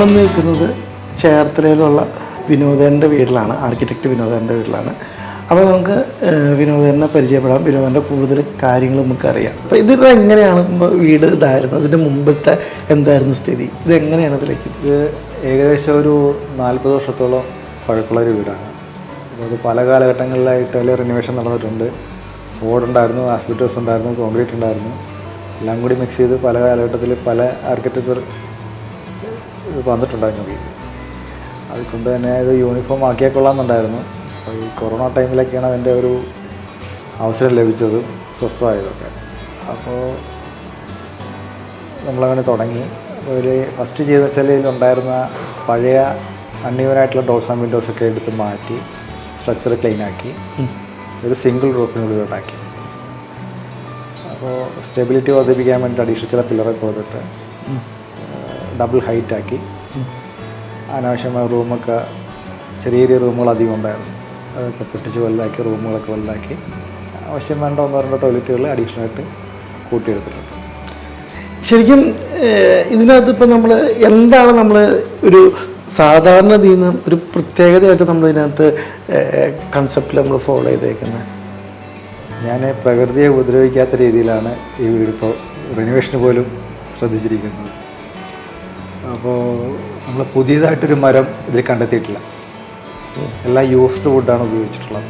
നമ്മളിന്ന് നിൽക്കുന്നത് ചേർത്തലയിലുള്ള വിനോദന്റെ വീട്ടിലാണ് ആർക്കിടെക്റ്റ് വിനോദന്റെ വീട്ടിലാണ്. അപ്പോൾ നമുക്ക് വിനോദനെ പരിചയപ്പെടാം. വിനോദന്റെ കൂടുതൽ കാര്യങ്ങൾ നമുക്കറിയാം അപ്പോൾ ഇത് എങ്ങനെയാണ് വീട് ഇതായിരുന്നു? അതിന്റെ മുമ്പത്തെ എന്തായിരുന്നു സ്ഥിതി? ഇത് എങ്ങനെയാണ് ഇതിലേക്ക്? ഇത് ഏകദേശം ഒരു നാൽപ്പത് വർഷത്തോളം പഴക്കമുള്ള ഒരു വീടാണ്. അത് പല കാലഘട്ടങ്ങളിലായിട്ട് അതിൽ റിനോവേഷൻ നടന്നിട്ടുണ്ട്. ഓടുണ്ടായിരുന്നു ആസ്പിറ്റേഴ്സ് ഉണ്ടായിരുന്നു കോൺക്രീറ്റ് ഉണ്ടായിരുന്നു. എല്ലാം കൂടി മിക്സ് ചെയ്ത് പല കാലഘട്ടത്തിൽ പല ആർക്കിടെക്ചർ വന്നിട്ടുണ്ടായിരുന്നു അത് അതുകൊണ്ട് തന്നെ ഇത് യൂണിഫോം ആക്കിയാൽ കൊള്ളാമെന്നുണ്ടായിരുന്നു. അപ്പോൾ ഈ കൊറോണ ടൈമിലൊക്കെയാണ് അതിന്റെ ഒരു അവസരം ലഭിച്ചത് സ്വസ്ഥമായതൊക്കെ. അപ്പോൾ നമ്മളങ്ങനെ തുടങ്ങി. അപ്പോൾ ഇതിൽ ഫസ്റ്റ് ചെയ്ത വെച്ചാൽ ഇതിലുണ്ടായിരുന്ന പഴയ അണ്ണീവനായിട്ടുള്ള ഡോർസ് ആൻഡ് വിൻഡോസ് ഒക്കെ എടുത്ത് മാറ്റി സ്ട്രക്ചർ ക്ലീൻ ആക്കി. ഒരു സിംഗിൾ റൂഫിനുള്ളിലോട്ടാക്കി അപ്പോൾ സ്റ്റെബിലിറ്റി വർദ്ധിപ്പിക്കാൻ വേണ്ടി അഡീഷണൽ ചില പില്ലറൊക്കെ കൊടുത്തിട്ട് ഡബിൾ ഹൈറ്റ് ആക്കി. അനാവശ്യമായ റൂമൊക്കെ ചെറിയ ചെറിയ റൂമുകൾ അധികം ഉണ്ടായിരുന്നു. അതൊക്കെ പൊട്ടിച്ച് വലുതാക്കി റൂമുകളൊക്കെ വലുതാക്കി. ആവശ്യം വേണ്ട ഒന്നോ രണ്ടോ ടോയ്ലറ്റുകൾ അഡീഷണൽ ആയിട്ട് കൂട്ടിയെടുത്തിട്ടുണ്ട്. ശരിക്കും ഇതിനകത്ത് ഇപ്പം നമ്മൾ എന്താണ് നമ്മൾ ഒരു സാധാരണ ഇതിൽ ഒരു പ്രത്യേകതയായിട്ട് നമ്മൾ ഇതിനകത്ത് കൺസെപ്റ്റിൽ നമ്മൾ ഫോളോ ചെയ്തേക്കുന്നത് ഞാൻ പ്രകൃതിയെ ഉപദ്രവിക്കാത്ത രീതിയിലാണ് ഈ വീട് ഇപ്പോൾ റിനോവേഷന് പോലും ശ്രദ്ധിച്ചിരിക്കുന്നത്. അപ്പോൾ നമ്മൾ പുതിയതായിട്ടൊരു മരം ഇതിൽ കണ്ടെത്തിയിട്ടില്ല. എല്ലാം യൂസ്ഡ് വുഡാണ് ഉപയോഗിച്ചിട്ടുള്ളത്.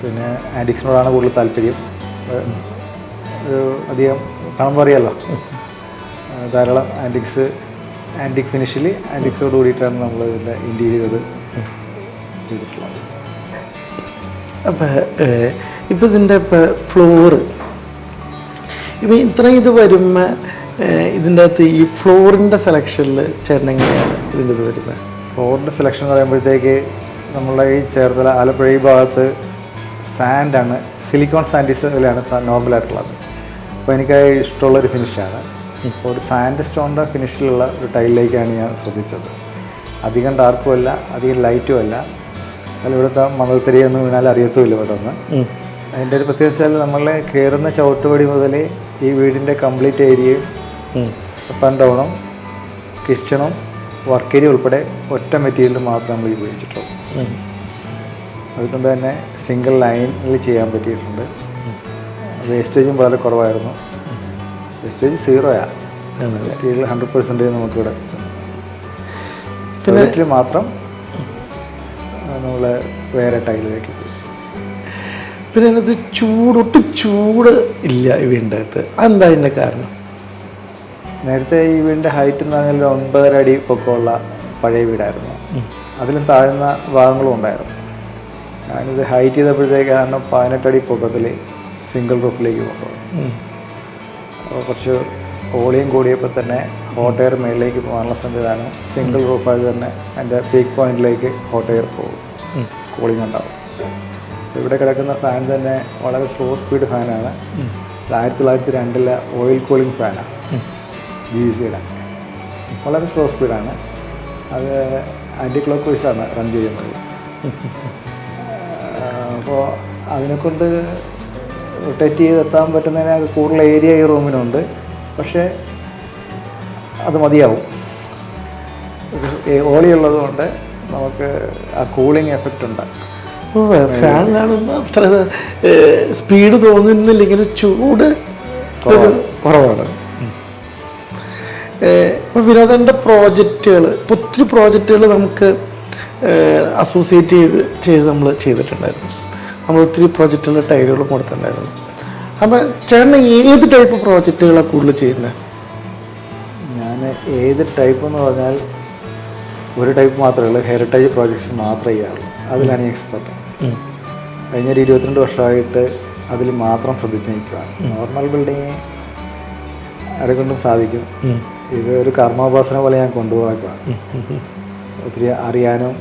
പിന്നെ ആന്റിക്സിനോടാണ് കൂടുതൽ താല്പര്യം. അധികം കാണുമ്പോൾ അറിയാമല്ലോ ധാരാളം ആന്റിക്സ് ആന്റിക് ഫിനിഷിൽ ആന്റിക്സോട് കൂടിയിട്ടാണ് നമ്മൾ ഇതിന്റെ ഇന്റീരിയർ ചെയ്തിട്ടുള്ളത്. അപ്പോൾ ഇപ്പം ഇതിന്റെ ഇപ്പം ഫ്ലോറ് ഇപ്പം ഇത്രയും ഇത് വരുമ്പോൾ ഇതിന്റെ അകത്ത് ഈ ഫ്ലോറിന്റെ സെലക്ഷനിൽ ചേട്ടൻ എങ്ങനെയാണ് ഇതിന്റെ ഇത് വരുന്നത്? ഫ്ലോറിന്റെ സെലക്ഷൻ എന്ന് പറയുമ്പോഴത്തേക്ക് നമ്മളെ ഈ ചേർത്തല ആലപ്പുഴ ഈ ഭാഗത്ത് സാൻഡാണ് സിലിക്കോൺ സാൻഡീസിലാണ് നോർമലായിട്ടുള്ളത്. അപ്പോൾ എനിക്ക് ഇഷ്ടമുള്ളൊരു ഫിനിഷാണ്. ഇപ്പോൾ ഒരു സാൻഡ് സ്റ്റോണിന്റെ ഫിനിഷിലുള്ള ഒരു ടൈലിലേക്കാണ് ഞാൻ ശ്രദ്ധിച്ചത്. അധികം ഡാർക്കും അല്ല അധികം ലൈറ്റും അല്ല. അതിൽ ഇവിടുത്തെ മണൽത്തരിയൊന്നും വീണാൽ അറിയത്തുമില്ല പെട്ടെന്ന്. അതിന്റെ ഒരു പ്രത്യേകത വെച്ചാൽ നമ്മളെ കയറുന്ന ചവിട്ടുപടി മുതൽ ഈ വീടിന്റെ കംപ്ലീറ്റ് ഏരിയയും അപ്പ് ആൻഡ് ഡൗണും കിച്ചണും വർക്ക് ഏരിയ ഉൾപ്പെടെ ഒറ്റ മെറ്റീരിയൽ മാത്രം നമ്മൾ ഉപയോഗിച്ചിട്ടുള്ളൂ. അതുകൊണ്ട് തന്നെ സിംഗിൾ ലൈനിൽ ചെയ്യാൻ പറ്റിയിട്ടുണ്ട്. വേസ്റ്റേജും വളരെ കുറവായിരുന്നു. വേസ്റ്റേജ് സീറോയാണ് മെറ്റീരിയൽ ഹൺഡ്രഡ് പെർസെന്റേജ് നമുക്കിവിടെ ടോയ്ലറ്റിൽ മാത്രം നമ്മൾ വേറെ ടൈലിലേക്ക് പിന്നെ അതിനകത്ത് ചൂട് ചൂട് ഇല്ല അകത്ത് അതെന്താ അതിന്റെ കാരണം? നേരത്തെ ഈ വീടിന്റെ ഹൈറ്റ് എന്ന് പറഞ്ഞാൽ ഒൻപതര അടി പൊക്കമുള്ള പഴയ വീടായിരുന്നു. അതിലും താഴ്ന്ന ഭാഗങ്ങളും ഉണ്ടായിരുന്നു. ഞാനിത് ഹൈറ്റ് ചെയ്തപ്പോഴത്തേക്കാണ് പതിനെട്ടടി പൊക്കത്തിൽ സിംഗിൾ റൂഫിലേക്ക് കൊണ്ടുപോകും. അപ്പോൾ കുറച്ച് ഓളിയും കൂടിയപ്പോൾ തന്നെ ഹോട്ട് എയർ മേളിലേക്ക് പോകാനുള്ള സംവിധാനം സിംഗിൾ റൂഫായത് തന്നെ എന്റെ പീക്ക് പോയിന്റിലേക്ക് ഹോട്ട് എയർ പോകും കൂളിംഗ് ഉണ്ടാവും. ഇവിടെ കിടക്കുന്ന ഫാൻ തന്നെ വളരെ സ്ലോ സ്പീഡ് ഫാനാണ് ആയിരത്തി തൊള്ളായിരത്തി രണ്ടിലെ ഓയിൽ കൂളിംഗ് ഫാനാണ് ബി വി സിയുടെ വളരെ സ്ലോ സ്പീഡാണ് അത് ആന്റി ക്ലോക്ക് വൈസാണ് റൺ ചെയ്യുന്നത് അപ്പോൾ അതിനെക്കൊണ്ട് റൊട്ടേറ്റ് ചെയ്ത് എത്താൻ പറ്റുന്നതിന് കൂടുതൽ ഏരിയ ഈ റൂമിനുണ്ട് പക്ഷേ അത് മതിയാവും. ഓളി ഉള്ളതുകൊണ്ട് നമുക്ക് ആ കൂളിംഗ് എഫക്റ്റ് ഉണ്ട്. ഫാൻ കാണുമ്പോൾ അത്ര സ്പീഡ് തോന്നുന്നില്ലെങ്കിലും ചൂട് കുറവാണ്. ഇപ്പം വിനോദന്റെ പ്രോജക്റ്റുകൾ ഒത്തിരി പ്രോജക്റ്റുകൾ നമുക്ക് അസോസിയേറ്റ് ചെയ്ത് ചെയ്ത് നമ്മൾ ചെയ്തിട്ടുണ്ടായിരുന്നു. നമ്മൾ ഒത്തിരി പ്രോജക്റ്റുകൾ ടൈലുകൾ കൊടുത്തിട്ടുണ്ടായിരുന്നു. അപ്പം ചേട്ടൻ ഏത് ടൈപ്പ് പ്രോജക്റ്റുകളാണ് കൂടുതൽ ചെയ്യുന്നത് ഞാൻ ഏത് ടൈപ്പ് എന്ന് പറഞ്ഞാൽ ഒരു ടൈപ്പ് മാത്രമേ ഉള്ളൂ. ഹെറിറ്റേജ് പ്രോജക്ട്സ് മാത്രമേ ചെയ്യാറുള്ളൂ. അതിലാണ് ഞാൻ എക്സ്പെർട്ട് കഴിഞ്ഞ ഒരു ഇരുപത്തിരണ്ട് വർഷമായിട്ട് അതിൽ മാത്രം ശ്രദ്ധിച്ച് നിൽക്കുകയാണ്. നോർമൽ ബിൽഡിങ് ആരെക്കൊണ്ടും സാധിക്കും. ഇത് ഒരു കർമ്മോപാസന പോലെ ഞാൻ കൊണ്ടുപോകാൻ ഒത്തിരി അറിയാനും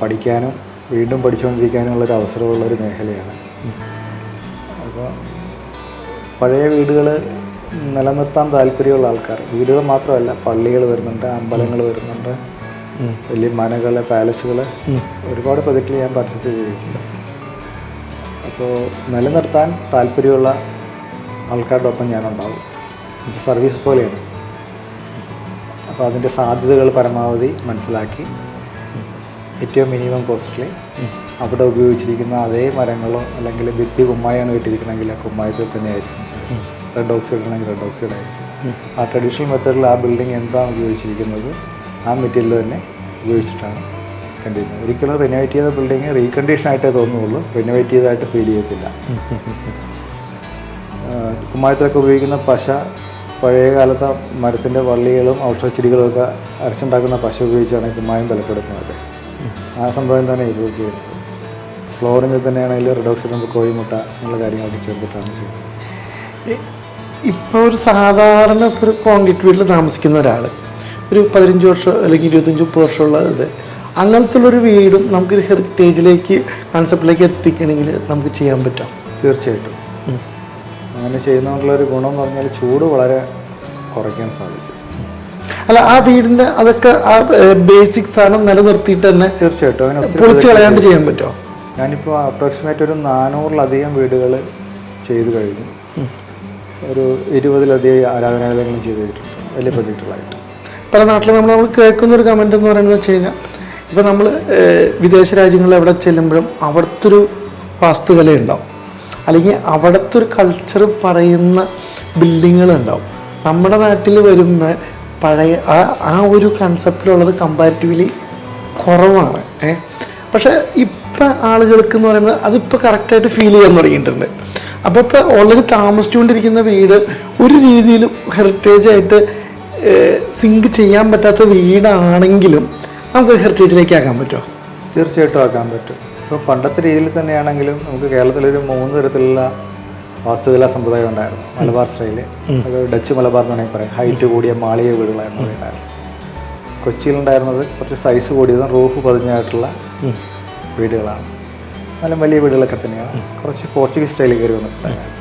പഠിക്കാനും വീണ്ടും പഠിച്ചുകൊണ്ടിരിക്കാനും ഒരു അവസരമുള്ള ഒരു മേഖലയാണ്. അപ്പോൾ പഴയ വീടുകൾ നിലനിർത്താൻ താല്പര്യമുള്ള ആൾക്കാർ വീടുകൾ മാത്രമല്ല പള്ളികൾ വരുന്നുണ്ട് അമ്പലങ്ങൾ വരുന്നുണ്ട് വലിയ മനകൾ പാലസുകൾ ഒരുപാട് പ്രൊജക്റ്റിൽ ഞാൻ പാർട്ടിസിപ്പേറ്റ് ചെയ്തിട്ടുണ്ട്. അപ്പോൾ നിലനിർത്താൻ താല്പര്യമുള്ള ആൾക്കാരുടെ ഒപ്പം ഞാനുണ്ടാവും. സർവീസ് പോലെയാണ്. അപ്പോൾ അതിന്റെ സാധ്യതകൾ പരമാവധി മനസ്സിലാക്കി. ഏറ്റവും മിനിമം കോസ്റ്റിൽ അവിടെ ഉപയോഗിച്ചിരിക്കുന്ന അതേ മരങ്ങളോ അല്ലെങ്കിൽ ഭിത്തി കുമ്മായാണ് കിട്ടിയിരിക്കണമെങ്കിൽ ആ കുമ്മായത്തിൽ തന്നെയായിരിക്കും. റെഡ് ഓക്സൈഡ് ആണെങ്കിൽ റെഡ് ഓക്സൈഡ് ആയിരിക്കും ആ ട്രഡീഷണൽ മെത്തേഡിൽ ആ ബിൽഡിംഗ് എന്താണ് ഉപയോഗിച്ചിരിക്കുന്നത്? ആ മെറ്റീരിയൽ തന്നെ ഉപയോഗിച്ചിട്ടാണ് കണ്ടിരുന്നത്. ഒരിക്കലും റിനോവേറ്റ് ചെയ്ത ബിൽഡിംഗ് റീകണ്ടീഷൻ ആയിട്ടേ തോന്നുള്ളൂ റിനോവേറ്റ് ചെയ്തതായിട്ട് ഫീൽ ചെയ്യത്തില്ല. കുമ്മായത്തിലൊക്കെ ഉപയോഗിക്കുന്ന പശ പഴയ കാലത്തെ മരത്തിന്റെ വള്ളികളും ഔഷധച്ചെടികളും ഒക്കെ അരച്ചുണ്ടാക്കുന്ന പശ ഉപയോഗിച്ചാണ് കുമ്മായം ബലപ്പെടുത്തുന്നത്. ആ സംഭവം തന്നെ ഇത് ചെയ്യുന്നത്. ഫ്ലോറിങ്ങിൽ തന്നെയാണെങ്കിൽ റിഡോക്സിഡും കോഴിമുട്ട എന്നുള്ള കാര്യങ്ങളൊക്കെ ചേർത്തിട്ടാണ് ചെയ്യുന്നത്. ഇപ്പോൾ ഒരു സാധാരണ ഒരു കോൺക്രീറ്റ് വീട്ടിൽ താമസിക്കുന്ന ഒരാൾ ഒരു പതിനഞ്ച് വർഷം അല്ലെങ്കിൽ ഇരുപത്തഞ്ച് മുപ്പത് വർഷമുള്ള ഇത് അങ്ങനത്തെ ഉള്ളൊരു വീടും നമുക്കൊരു ഹെറിറ്റേജിലേക്ക് കൺസെപ്റ്റിലേക്ക് എത്തിക്കണമെങ്കിൽ നമുക്ക് ചെയ്യാൻ പറ്റും തീർച്ചയായിട്ടും. അങ്ങനെ ഒരു ഗുണം എന്ന് പറഞ്ഞാൽ ചൂട് വളരെ കുറയ്ക്കാൻ സാധിക്കും. അല്ല ആ വീടിന്റെ അതൊക്കെ ആ ബേസിക് സാധനം നിലനിർത്തിയിട്ട് തന്നെ തീർച്ചയായിട്ടും. അങ്ങനെ പൊളിച്ച് കളയാണ്ട് ചെയ്യാൻ പറ്റുമോ ഞാനിപ്പോൾ അപ്രോക്സിമേറ്റ് ഒരു നാനൂറിലധികം വീടുകൾ ചെയ്തു കഴിഞ്ഞു. ഒരു ഇരുപതിലധികം ആരാധനാലയങ്ങളും ചെയ്തു കഴിഞ്ഞിട്ടുണ്ട്. വലിയ പ്രൊജക്റ്റുകളായിട്ട് പല നാട്ടിൽ നമ്മൾ നമ്മൾ കേൾക്കുന്ന ഒരു കമന്റ് എന്ന് പറയുന്നത് വെച്ച് കഴിഞ്ഞാൽ ഇപ്പോൾ നമ്മൾ വിദേശ രാജ്യങ്ങളിൽ എവിടെ ചെല്ലുമ്പോഴും അവിടുത്തെ ഒരു വാസ്തുകല ഉണ്ടാവും അല്ലെങ്കിൽ അവിടുത്തെ ഒരു കൾച്ചർ പറയുന്ന ബിൽഡിങ്ങുകൾ ഉണ്ടാവും നമ്മുടെ നാട്ടിൽ വരുമ്പോൾ പഴയ ആ ആ ഒരു കൺസെപ്റ്റിലുള്ളത് കമ്പാരിറ്റീവ്ലി കുറവാണ് ഏ? പക്ഷേ ഇപ്പം ആളുകൾക്ക് എന്ന് പറയുന്നത് അതിപ്പോൾ കറക്റ്റായിട്ട് ഫീൽ ചെയ്യാൻ തുടങ്ങിയിട്ടുണ്ട്. അപ്പോൾ ഇപ്പോൾ ഓൾറെഡി താമസിച്ചുകൊണ്ടിരിക്കുന്ന വീട് ഒരു രീതിയിലും ഹെറിറ്റേജ് ആയിട്ട് സിങ്ക് ചെയ്യാൻ പറ്റാത്ത വീടാണെങ്കിലും നമുക്ക് ഹെറിറ്റേജിലേക്ക് ആക്കാൻ പറ്റുമോ തീർച്ചയായിട്ടും ആക്കാൻ പറ്റും. ഇപ്പോൾ പണ്ടത്തെ രീതിയിൽ തന്നെയാണെങ്കിലും നമുക്ക് കേരളത്തിലൊരു മൂന്ന് തരത്തിലുള്ള വാസ്തുകലാ സമ്പ്രദായം ഉണ്ടായിരുന്നു. മലബാർ സ്റ്റൈൽ. അത് ഡച്ച് മലബാർ എന്ന് വേണമെങ്കിൽ പറയാം ഹൈറ്റ് കൂടിയ മാളിക വീടുകളായിരുന്നു ഉണ്ടായിരുന്നത് കൊച്ചിയിലുണ്ടായിരുന്നത് കുറച്ച് സൈസ് കൂടിയതും റൂഫ് പതിഞ്ഞായിട്ടുള്ള വീടുകളാണ്. നല്ല വലിയ വീടുകളൊക്കെ തന്നെയാണ്. കുറച്ച് പോർച്ചുഗീസ് സ്റ്റൈലിൽ കയറി വന്നിട്ടുണ്ടായിരുന്നു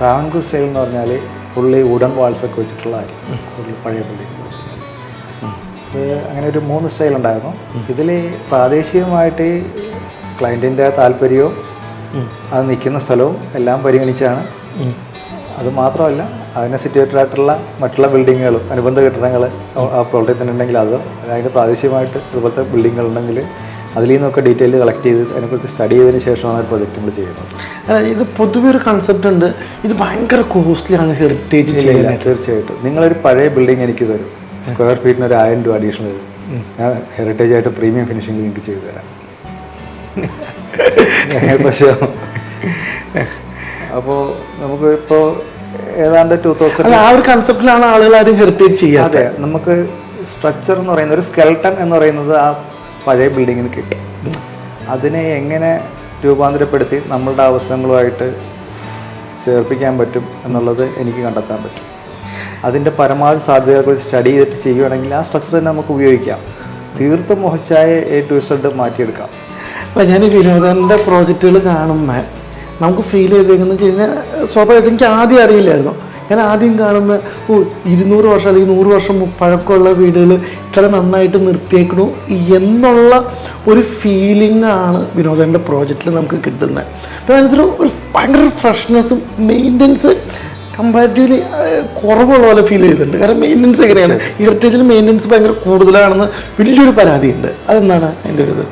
ട്രാവൻകൂർ സ്റ്റൈൽ എന്ന് പറഞ്ഞാൽ ഫുള്ളി വുഡൻ വാൾസ് ഒക്കെ വെച്ചിട്ടുള്ളതായിരിക്കും കൂടുതൽ പഴയ പുള്ളി. അങ്ങനെ ഒരു മൂന്ന് സ്റ്റൈൽ ഉണ്ടായിരുന്നു. ഇതിൽ പ്രാദേശികമായിട്ട് ക്ലയന്റിന്റെ താല്പര്യവും അത് നിൽക്കുന്ന സ്ഥലവും എല്ലാം പരിഗണിച്ചാണ്. അത് മാത്രമല്ല അതിനെ സിറ്റുവേറ്റഡ് ആയിട്ടുള്ള മറ്റുള്ള ബിൽഡിങ്ങുകളും അനുബന്ധ കെട്ടിടങ്ങൾ ആ പ്രോജക്റ്റിൽ തന്നെ ഉണ്ടെങ്കിൽ അത് അതായത് പ്രാദേശികമായിട്ട് ഇതുപോലത്തെ ബിൽഡിങ്ങുകൾ ഉണ്ടെങ്കിൽ അതിൽ നിന്നൊക്കെ ഡീറ്റെയിൽ കളക്ട് ചെയ്ത് അതിനെക്കുറിച്ച് സ്റ്റഡി ചെയ്തതിന് ശേഷമാണ് പ്രോജക്റ്റ് നമ്മൾ ചെയ്യുന്നത്. ഇത് പൊതുവെ ഒരു കൺസെപ്റ്റ് ഉണ്ട്. ഇത് ഭയങ്കര കോസ്റ്റ്ലി ആണ് ഹെറിറ്റേജ് തീർച്ചയായിട്ടും. നിങ്ങളൊരു പഴയ ബിൽഡിംഗ് എനിക്ക് തരും. സ്ക്വയർ ഫീറ്റിന് ഒരു ആയിരം രൂപ അഡീഷണൽ തരും. ഞാൻ ഹെറിറ്റേജ് ആയിട്ട് പ്രീമിയം ഫിനിഷിംഗ് നിങ്ങൾക്ക് ചെയ്തു തരാം. പക്ഷേ അപ്പോൾ നമുക്ക് ഇപ്പോ ഏതാണ്ട് ടൂ തൗസൻഡ് ആ ഒരു കൺസെപ്റ്റിലാണ് ആളുകൾ ആരും ഹെറിറ്റേജ് ചെയ്യാതെ അതെ നമുക്ക് സ്ട്രക്ചർ എന്ന് പറയുന്നത് ഒരു സ്കെൽട്ടൺ എന്ന് പറയുന്നത് ആ പഴയ ബിൽഡിങ്ങിന് കിട്ടി. അതിനെ എങ്ങനെ രൂപാന്തരപ്പെടുത്തി നമ്മളുടെ അവസരങ്ങളുമായിട്ട് ചേർപ്പിക്കാൻ പറ്റും എന്നുള്ളത് എനിക്ക് കണ്ടെത്താൻ പറ്റും. അതിന്റെ പരമാവധി സാധ്യതകൾ സ്റ്റഡി ചെയ്തിട്ട് ചെയ്യുകയാണെങ്കിൽ ആ സ്ട്രക്ചർ തന്നെ നമുക്ക് ഉപയോഗിക്കാം. തീർത്തും മോശമായ എ ടു സെഡ് മാറ്റിയെടുക്കാം. അല്ല ഞാൻ വിനോദന്റെ പ്രോജക്റ്റുകൾ കാണുമ്പോൾ നമുക്ക് ഫീൽ ചെയ്തേക്കുന്നു വെച്ച് കഴിഞ്ഞാൽ സ്വാഭാവികമായിട്ടും എനിക്ക് ആദ്യം അറിയില്ലായിരുന്നു. ഞാൻ ആദ്യം കാണുമ്പോൾ ഓ ഇരുന്നൂറ് വർഷം അല്ലെങ്കിൽ നൂറ് വർഷം പഴക്കമുള്ള വീടുകൾ ഇത്ര നന്നായിട്ട് നിർത്തിയേക്കണു എന്നുള്ള ഒരു ഫീലിംഗ് ആണ് വിനോദന്റെ പ്രോജക്റ്റിൽ നമുക്ക് കിട്ടുന്നത് അപ്പോൾ അതിനകത്തൊരു ഒരു ഭയങ്കര ഫ്രഷ്നെസ്സും മെയിന്റനൻസ് കമ്പാരിറ്റീവ്ലി കുറവുള്ള പോലെ ഫീൽ ചെയ്തിട്ടുണ്ട്. കാരണം മെയിന്റനൻസ് എങ്ങനെയാണ്? ഹെറിറ്റേജിൽ മെയിന്റനൻസ് ഭയങ്കര കൂടുതലാണെന്ന് വലിയൊരു പരാതിയുണ്ട്. അതെന്താണ് എന്റെ ഒരു ഇത്?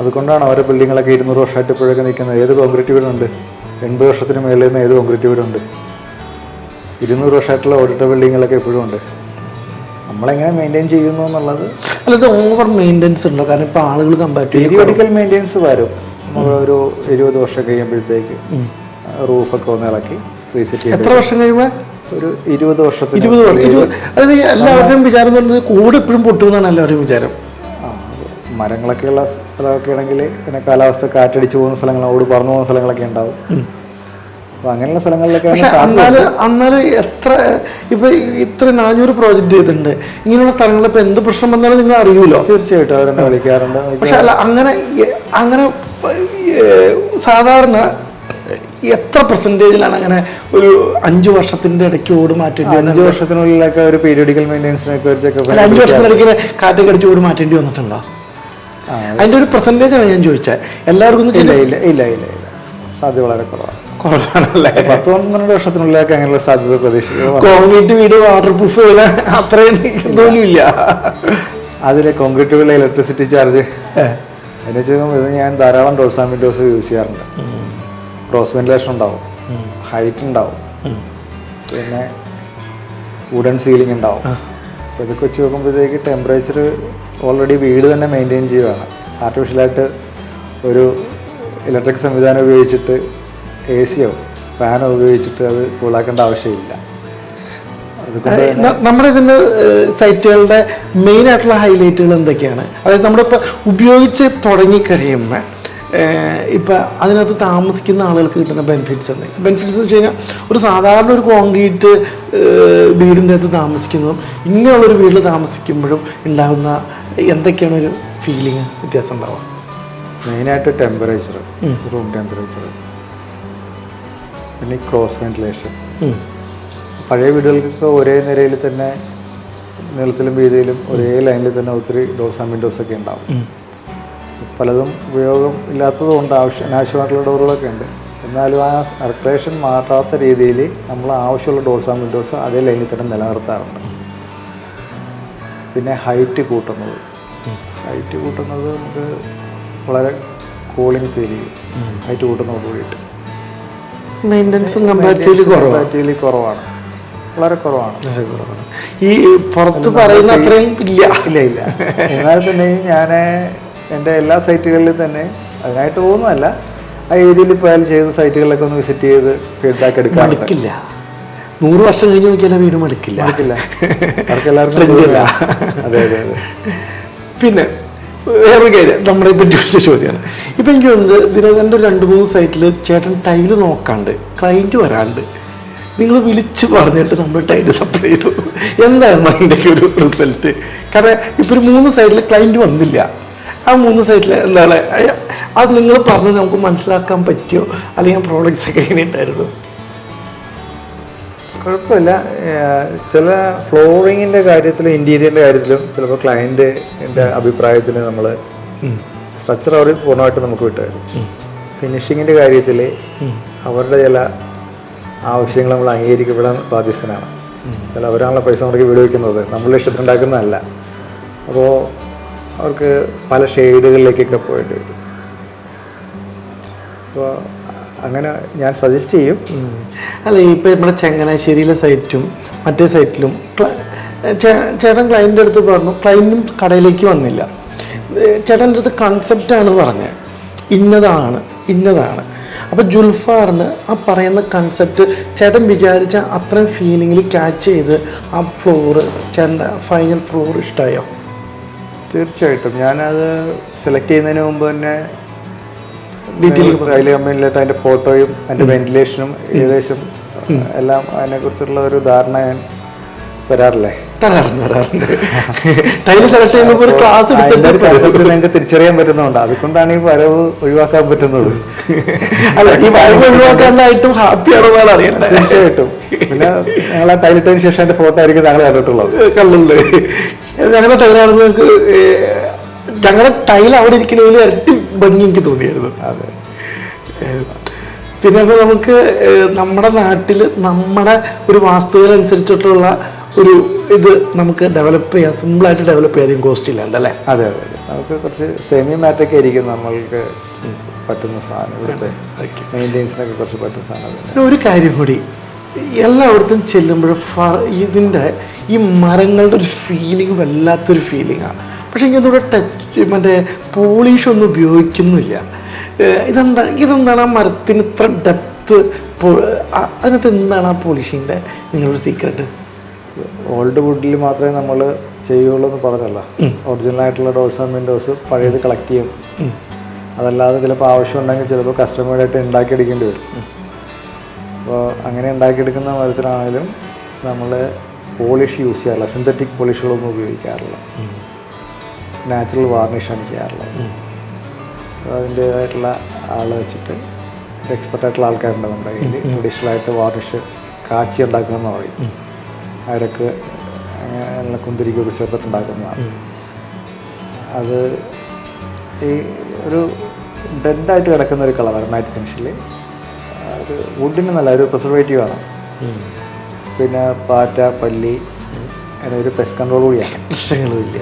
അതുകൊണ്ടാണ് അവരെ ബിൽഡിങ്ങളൊക്കെ ഇരുന്നൂറ് വർഷമായിട്ട് ഇപ്പോഴൊക്കെ നിൽക്കുന്നത്. ഏത് കോൺക്രീറ്റ് വീടുണ്ട്? എൺപത് വർഷത്തിന് മേളിൽ നിന്ന് ഏത് കോൺക്രീറ്റ് വീടുണ്ട്? ഇരുന്നൂറ് വർഷമായിട്ടുള്ള ഓടിട്ട ബിൽഡിങ്ങുകളൊക്കെ എപ്പോഴും ഉണ്ട്. നമ്മളെങ്ങനെ മെയിന്റെയിൻ ചെയ്യുന്നു എന്നുള്ളത് അല്ല ഇത് ഓവർ മെയിന്റെനൻസ് ഉണ്ടോ? കാരണം ഇപ്പോൾ ആളുകൾ കമ്പാരിറ്റീവ്ലി പീരിയോഡിക്കൽ മെയിന്റെനൻസ് വരും. ഒരു എഴുപത് വർഷം കഴിയുമ്പോഴത്തേക്ക് റൂഫൊക്കെ ഒന്ന് ഇളക്കി റീസെറ്റ് ചെയ്യും എത്ര വർഷം കഴിയുമ്പോൾ ഒരു ഇരുപത് വർഷത്തിൽ ഇരുപത് അതായത് എല്ലാവരുടെയും വിചാരം എന്ന് പറയുന്നത് കൂടെ എപ്പോഴും പൊട്ടുമെന്നാണ് എല്ലാവരുടെയും വിചാരം. മരങ്ങളൊക്കെയുള്ള സ്ഥലമൊക്കെ ആണെങ്കിൽ പിന്നെ കാലാവസ്ഥ കാറ്റടിച്ച് പോകുന്ന സ്ഥലങ്ങൾ ഓട് പറന്നു പോകുന്ന സ്ഥലങ്ങളൊക്കെ ഉണ്ടാവും. അപ്പോൾ അങ്ങനെയുള്ള സ്ഥലങ്ങളിലൊക്കെ എന്നാലും എന്നാൽ എത്ര ഇപ്പൊ ഇത്ര നാനൂറ് പ്രോജക്റ്റ് ചെയ്തിട്ടുണ്ട്. ഇങ്ങനെയുള്ള സ്ഥലങ്ങളിൽ ഇപ്പൊ എന്ത് പ്രശ്നം വന്നാലും നിങ്ങൾ അറിയൂലോ? തീർച്ചയായിട്ടും അവരെന്നെ വിളിക്കാറുണ്ട്. പക്ഷെ അല്ല അങ്ങനെ അങ്ങനെ സാധാരണ എത്ര പെർസെന്റേജിലാണ് അങ്ങനെ ഒരു അഞ്ച് വർഷത്തിന്റെ ഇടയ്ക്ക് ഓട് മാറ്റേണ്ടി അഞ്ച് വർഷത്തിനുള്ളിലൊക്കെ ഒരു പീരിയോഡിക്കൽ മെയിന്റെനൻസിനൊക്കെ അഞ്ച് വർഷത്തിനിടയ്ക്ക് അഞ്ചു വർഷത്തിന്റെ ഇടയ്ക്ക് കാറ്റ് കടിച്ച് ഓട് മാറ്റേണ്ടി വന്നിട്ടുണ്ടോ? ആ, അതിന്റെ ഒരു പെർസെന്റേജ് ആണ് ഞാൻ ചോദിച്ചത് എല്ലാവർക്കും ഒന്ന് ഇല്ല ഇല്ല ഇല്ല ഇല്ല ഇല്ല. സാധ്യത വളരെ കുറവാണ്. കുറവാണല്ലേ? പത്ത് പന്ത്രണ്ട് വർഷത്തിനുള്ളിലൊക്കെ അങ്ങനെയുള്ള സാധ്യത പ്രതീക്ഷിക്കുന്നു. കോൺക്രീറ്റ് വീട് വാട്ടർ പ്രൂഫ് വീട് അത്രയും തോന്നില്ല അതിലെ കോൺക്രീറ്റ് വില ഇലക്ട്രിസിറ്റി ചാർജ് അതിനെ ഇത് ഞാൻ ധാരാളം ഡോസ് ആൻഡ് വിൻഡോസ് യൂസ് ചെയ്യാറുണ്ട്. ക്രോസ് വെന്റിലേഷൻ ഉണ്ടാവും. ഹൈറ്റ് ഉണ്ടാവും. പിന്നെ വുഡൻ സീലിംഗ് ഉണ്ടാവും. അപ്പോൾ ഇതൊക്കെ വെച്ച് നോക്കുമ്പോഴത്തേക്ക് ടെമ്പറേച്ചർ ഓൾറെഡി വീട് തന്നെ മെയിന്റെയിൻ ചെയ്യുകയാണ് ആർട്ടിഫിഷ്യലായിട്ട് ഒരു ഇലക്ട്രിക് സംവിധാനം ഉപയോഗിച്ചിട്ട് എ സിയോ ഫാനോ ഉപയോഗിച്ചിട്ട് അത് കൂളാക്കേണ്ട ആവശ്യമില്ല. നമ്മുടെ ഇതിന് സൈറ്റുകളുടെ മെയിൻ ആയിട്ടുള്ള ഹൈലൈറ്റുകൾ എന്തൊക്കെയാണ്? അതായത് നമ്മളിപ്പോൾ ഉപയോഗിച്ച് തുടങ്ങി കഴിയുമ്പോൾ ഇപ്പം അതിനകത്ത് താമസിക്കുന്ന ആളുകൾക്ക് കിട്ടുന്ന ബെനിഫിറ്റ്സ് എന്തെങ്കിലും ബെനിഫിറ്റ്സ് എന്ന് വെച്ച് കഴിഞ്ഞാൽ ഒരു സാധാരണ ഒരു കോൺക്രീറ്റ് വീടിന്റെ അകത്ത് താമസിക്കുന്നതും ഇങ്ങനെയുള്ളൊരു വീട്ടിൽ താമസിക്കുമ്പോഴും ഉണ്ടാകുന്ന എന്തൊക്കെയാണ് ഒരു ഫീലിംഗ് വ്യത്യാസം ഉണ്ടാവുക? മെയിനായിട്ട് ടെമ്പറേച്ചർ റൂം ടെമ്പറേച്ചർ പിന്നെ ക്രോസ് വെന്റിലേഷൻ പഴയ വീടുകൾക്കൊക്കെ ഒരേ നിരയിൽ തന്നെ നീളത്തിലും വീതിയിലും ഒരേ ലൈനിൽ തന്നെ ഒത്തിരി ഡോസ് ആൻഡ് വിൻഡോസ് ഒക്കെ ഉണ്ടാവും. പലതും ഉപയോഗം ഇല്ലാത്തതുകൊണ്ട് ആവശ്യം അനാവശ്യമായിട്ടുള്ള ഡോറുകളൊക്കെ ഉണ്ട്. എന്നാലും ആ സർക്കുലേഷൻ മാറ്റാത്ത രീതിയിൽ നമ്മൾ ആവശ്യമുള്ള ഡോർസ് ആൻഡ് വിൻഡോസ് അതേ ലൈനിൽ തന്നെ നിലനിർത്താറുണ്ട്. പിന്നെ ഹൈറ്റ് കൂട്ടുന്നത്. ഹൈറ്റ് കൂട്ടുന്നത് നമുക്ക് വളരെ കൂളിംഗ് ഫീൽ ചെയ്യും. ഹൈറ്റ് കൂട്ടുന്നത് കൂടിയിട്ട്. മെയിന്റനൻസും കമ്പാരിറ്റീവ്ലി കുറവാണ്. വളരെ കുറവാണ്. ഈ പുറത്ത് പറയുന്ന അത്രയും ഇല്ല. ഇല്ല ഇല്ല. എന്നാൽ തന്നെ ഞാൻ എന്റെ എല്ലാ സൈറ്റുകളിലും തന്നെ അതിനായിട്ട് പോകുന്നതല്ല. ആ ഏരിയയിൽ പോയാൽ ചെയ്ത സൈറ്റുകളിലൊക്കെ ഒന്ന് വിസിറ്റ് ചെയ്ത് ഫീഡ്ബാക്ക് എടുക്കാറില്ല മടുക്കില്ല. നൂറ് വർഷം കഴിഞ്ഞ് നോക്കിയാലും വീട് മടുക്കില്ല. ഇല്ല. അതെ അതെ അതെ. പിന്നെ വേറൊരു കാര്യം നമ്മുടെ ഇപ്പം ചോദിച്ച ചോദ്യമാണ്. ഇപ്പം എനിക്ക് തോന്നുന്നത് ദിനകരന്റെ രണ്ട് മൂന്ന് സൈറ്റിൽ ചേട്ടൻ ടൈൽ നോക്കാണ്ട് ക്ലൈന്റ് വരാണ്ട് നിങ്ങൾ വിളിച്ച് പറഞ്ഞിട്ട് നമ്മൾ ടൈൽ സപ്ലൈ ചെയ്തു. എന്താണ് അതിന്റെയൊക്കെ ഒരു റിസൾട്ട് കാരണം ഇപ്പം ഒരു മൂന്ന് സൈറ്റിൽ ക്ലൈന്റ് വന്നില്ല. ആ മൂന്ന് സൈറ്റിൽ എന്താണ്? അത് നിങ്ങൾ പറഞ്ഞ് നമുക്ക് മനസ്സിലാക്കാൻ പറ്റിയോ? അല്ലെങ്കിൽ പ്രോഡക്റ്റ്സ് ഒക്കെ എങ്ങനെയുണ്ടായിരുന്നു കുഴപ്പമില്ല. ചില ഫ്ലോറിങ്ങിന്റെ കാര്യത്തിലും ഇന്റീരിയറിന്റെ കാര്യത്തിലും ചിലപ്പോൾ ക്ലയന്റിന്റെ അഭിപ്രായത്തിന് നമ്മൾ സ്ട്രക്ചർ അവർ പൂർണമായിട്ട് നമുക്ക് വിട്ടായിരുന്നു ഫിനിഷിങ്ങിന്റെ കാര്യത്തിൽ അവരുടെ ചില ആവശ്യങ്ങൾ നമ്മൾ അംഗീകരിക്കപ്പെടാൻ ബാധ്യസ്ഥനാണ്. ചില അവരാണല്ലോ പൈസ മുടക്കി വീട് വയ്ക്കുന്നത്. നമ്മളുടെ ഇഷ്ടത്തിനുണ്ടാക്കുന്നതല്ല അപ്പോൾ അവർക്ക് പല ഷെയ്ഡുകളിലേക്കൊക്കെ പോയിട്ട് വരും അപ്പോൾ അങ്ങനെ ഞാൻ സജസ്റ്റ് ചെയ്യും. അല്ല ഇപ്പോൾ നമ്മുടെ ചങ്ങനാശ്ശേരിയിലെ സൈറ്റും മറ്റേ സൈറ്റിലും ചേട്ടൻ ക്ലയന്റിന്റെ അടുത്ത് പറഞ്ഞു ക്ലയന്റും കടയിലേക്ക് വന്നില്ല. ചേട്ടന്റെ അടുത്ത് കൺസെപ്റ്റാണ് പറഞ്ഞത്. ഇന്നതാണ് ഇന്നതാണ്. അപ്പോൾ ജുൽഫാറിന് ആ പറയുന്ന കൺസെപ്റ്റ് ചേട്ടൻ വിചാരിച്ച അത്രയും ഫീലിങ്ങിൽ ക്യാച്ച് ചെയ്ത് ആ ഫ്ലോറ് ചേട്ടന്റെ ഫൈനൽ ഫ്ലോർ ഇഷ്ടമായോ തീർച്ചയായിട്ടും. ഞാനത് സെലക്ട് ചെയ്യുന്നതിന് മുമ്പ് തന്നെ റെയിൽവേ കമ്പനിയിലായിട്ട് അതിന്റെ ഫോട്ടോയും അതിന്റെ വെന്റിലേഷനും ഏകദേശം എല്ലാം അതിനെക്കുറിച്ചുള്ള ഒരു ധാരണ ഞാൻ വരാറില്ലേ തിരിച്ചറിയാൻ പറ്റുന്നുണ്ട് അതുകൊണ്ടാണ് ഈ വരവ് ഒഴിവാക്കാൻ പറ്റുന്നത്. അല്ല ഈ വരവ് ഒഴിവാക്കാനായിട്ടും ഹാപ്പിയാണെന്നാണ് അറിയണ്ടേ തീർച്ചയായിട്ടും. പിന്നെ ഞങ്ങൾ ആ ടൈലിട്ടതിന് ശേഷം അതിന്റെ ഫോട്ടോ ആയിരിക്കും താങ്കൾ കണ്ടിട്ടുള്ളത്. കള്ളുണ്ട്. ഞങ്ങളുടെ ടൈലാണെന്ന് ഞങ്ങൾക്ക് ഞങ്ങളുടെ ടൈൽ അവിടെ ഇരിക്കണതിൽ ഇരട്ടി ഭംഗി എനിക്ക് തോന്നിയായിരുന്നു. അതെ. പിന്നെ അപ്പോൾ നമുക്ക് നമ്മുടെ നാട്ടിൽ നമ്മുടെ ഒരു വാസ്തുവിനനുസരിച്ചിട്ടുള്ള ഒരു ഇത് നമുക്ക് ഡെവലപ്പ് ചെയ്യാം. സിമ്പിളായിട്ട് ഡെവലപ്പ് ചെയ്യാൻ അധികം കോസ്റ്റ് ഇല്ലാണ്ട് അല്ലേ അതെ അതെ അതെ. നമുക്ക് കുറച്ച് സെമി മാറ്റൊക്കെ ആയിരിക്കും നമ്മൾക്ക് പറ്റുന്ന സാധനം ഇവിടുത്തെ മെയിന്റെനൻസിനൊക്കെ കുറച്ച് പറ്റുന്ന സാധനം. ഒരു കാര്യം കൂടി. എല്ലായിടത്തും ചെല്ലുമ്പോഴും ഫ- ഇതിന്റെ ഈ മരങ്ങളുടെ ഒരു ഫീലിംഗ് വല്ലാത്തൊരു ഫീലിംഗാണ് പക്ഷേ എനിക്കതോടെ ടച്ച് മറ്റേ പോളിഷ് ഒന്നും ഉപയോഗിക്കുന്നില്ല. ഇതെന്താ ഇതെന്താണ് ആ മരത്തിന് ഇത്ര ഡെപ്ത് അതിനകത്ത് എന്താണ് ആ പോളിഷിന്റെ നിങ്ങളുടെ സീക്രട്ട് ഓൾഡ് വുഡിൽ മാത്രമേ നമ്മൾ ചെയ്യുള്ളൂ എന്ന് പറഞ്ഞല്ല. ഒറിജിനൽ ആയിട്ടുള്ള ഡോർസ് ആൻഡ് വിൻഡോസ് പഴയത് കളക്ട് ചെയ്യും. അതല്ലാതെ ചിലപ്പോൾ ആവശ്യമുണ്ടെങ്കിൽ ചിലപ്പോൾ കസ്റ്റമേഡായിട്ട് ഉണ്ടാക്കിയെടുക്കേണ്ടി വരും. അപ്പോൾ അങ്ങനെ ഉണ്ടാക്കിയെടുക്കുന്ന മരത്തിനാണെങ്കിലും നമ്മൾ പോളിഷ് യൂസ് ചെയ്യാറില്ല. സിന്തറ്റിക് പോളിഷുകളൊന്നും ഉപയോഗിക്കാറില്ല. നാച്ചുറൽ വാർണിഷാണ് ചെയ്യാറുള്ളത്. അപ്പോൾ അതിന്റേതായിട്ടുള്ള ആൾ വെച്ചിട്ട് എക്സ്പെർട്ടായിട്ടുള്ള ആൾക്കാരുണ്ട് നമ്മുടെ കയ്യിൽ. ട്രഡീഷണൽ ആയിട്ട് വാർണിഷ് കാച്ചി ഉണ്ടാക്കണമെന്ന് പറയും അവരൊക്കെ അങ്ങനെ കുന്തിരിക്കൊക്കെ ചേർത്തിട്ടുണ്ടാക്കുന്നതാണ് അത് ഈ ഒരു ഡെഡായിട്ട് കിടക്കുന്ന ഒരു കളറാണ് മാറ്റ് ഫിനിഷിൽ ഒരു വുഡിന് നല്ല ഒരു പ്രിസർവേറ്റീവ് ആണ്. പിന്നെ പാറ്റ പല്ലി അങ്ങനെ ഒരു പെസ്റ്റ് കൺട്രോൾ കൂടിയാണ് പ്രശ്നങ്ങളുമില്ല.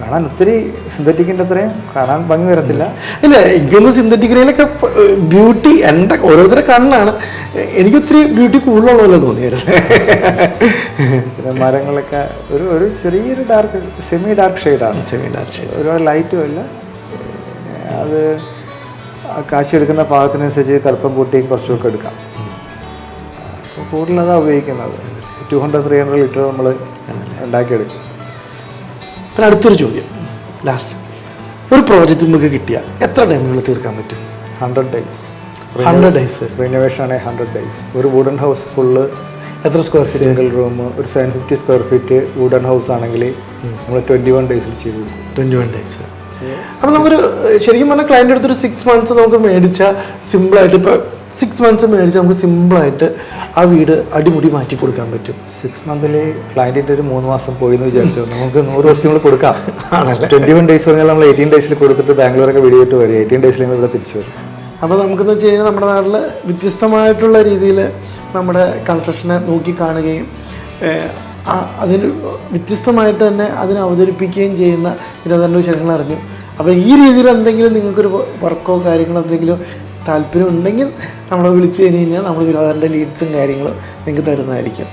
കാണാൻ ഒത്തിരി സിന്തറ്റിക്കിന്റെ അത്രയും കാണാൻ ഭംഗി വരത്തില്ല. ഇല്ല എനിക്കൊന്ന് സിന്തറ്റിക്കിനൊക്കെ ബ്യൂട്ടി എന്റെ ഓരോരുത്തരുടെ കണ്ണാണ് എനിക്കൊത്തിരി ബ്യൂട്ടി കൂടുതലുള്ളതല്ലോ തോന്നിയായിരുന്നു പിന്നെ മരങ്ങളൊക്കെ ഒരു ഒരു ചെറിയൊരു ഡാർക്ക് സെമി ഡാർക്ക് ഷെയ്ഡാണ് സെമി ഡാർക്ക് ഷെയ്ഡ് ഒരുപാട് ലൈറ്റും ഇല്ല. അത് ആ എടുക്കുന്ന പാകത്തിനനുസരിച്ച് കറുപ്പം കൂട്ടിയും കുറച്ചുമൊക്കെ എടുക്കാം. അപ്പോൾ കൂടുതലതാണ് ഉപയോഗിക്കുന്നത്. Two hundred three hundred litre നമ്മൾ ഉണ്ടാക്കിയെടുക്കും. പിന്നെ അടുത്തൊരു ചോദ്യം. ലാസ്റ്റ് ഒരു പ്രോജക്റ്റ് നമുക്ക് കിട്ടിയാൽ എത്ര ടൈമുകൾ തീർക്കാൻ പറ്റും? Hundred days hundred days renovation ആണെങ്കിൽ ഹൺഡ്രഡ് ഡേയ്സ് ഒരു വുഡൻ ഹൗസ് ഫുള്ള് എത്ര സ്ക്വയർ ഫീറ്റ് സിംഗിൾ റൂം ഒരു seven fifty square feet wooden house ആണെങ്കിൽ നമ്മൾ ട്വന്റി വൺ ഡേയ്സിൽ ചെയ്തു ട്വന്റി വൺ ഡേയ്സ് അപ്പോൾ നമുക്കൊരു ശരിക്കും പറഞ്ഞാൽ ക്ലയന്റ് അടുത്തൊരു സിക്സ് മന്ത്സ് നമുക്ക് മേടിച്ച സിമ്പിൾ ആയിട്ട് ഇപ്പോൾ സിക്സ് മന്ത്സ് മേടിച്ച നമുക്ക് സിമ്പിൾ ആയിട്ട് ആ വീട് അടിമുടി മാറ്റി കൊടുക്കാൻ പറ്റും. സിക്സ് മന്തിൽ ക്ലയന്റിന്റെ ഒരു മൂന്ന് മാസം പോയി എന്ന് വിചാരിച്ചു. നമുക്ക് നൂറ് ദിവസം നമ്മൾ കൊടുക്കാം. ആണല്ലേ? ട്വന്റി വൺ ഡേയ്സ് പറഞ്ഞാൽ നമ്മൾ എയ്റ്റീൻ ഡേയ്സിൽ കൊടുത്തിട്ട് ബാംഗ്ലൂരൊക്കെ വീടിയിട്ട് വരും. എയ്റ്റീൻ ഡേയ്സിൽ നമ്മൾ ഇവിടെ തിരിച്ചു വരും. അപ്പോൾ നമുക്കെന്ന് വെച്ച് കഴിഞ്ഞാൽ നമ്മുടെ നാട്ടിൽ വ്യത്യസ്തമായിട്ടുള്ള രീതിയിൽ നമ്മുടെ കൺസ്ട്രക്ഷനെ നോക്കി കാണുകയും അതിന് വ്യത്യസ്തമായിട്ട് തന്നെ അതിനെ അവതരിപ്പിക്കുകയും ചെയ്യുന്ന വിനോദന്റെ വിഷയങ്ങൾ അറിഞ്ഞു. അപ്പോൾ ഈ രീതിയിൽ എന്തെങ്കിലും നിങ്ങൾക്കൊരു വർക്കോ കാര്യങ്ങളോ എന്തെങ്കിലും താല്പര്യം ഉണ്ടെങ്കിൽ നമ്മളെ വിളിച്ചു കഴിഞ്ഞ് കഴിഞ്ഞാൽ നമ്മൾ വിനോദന്റെ ലീഡ്സും കാര്യങ്ങളും നിങ്ങൾക്ക് തരുന്നതായിരിക്കും.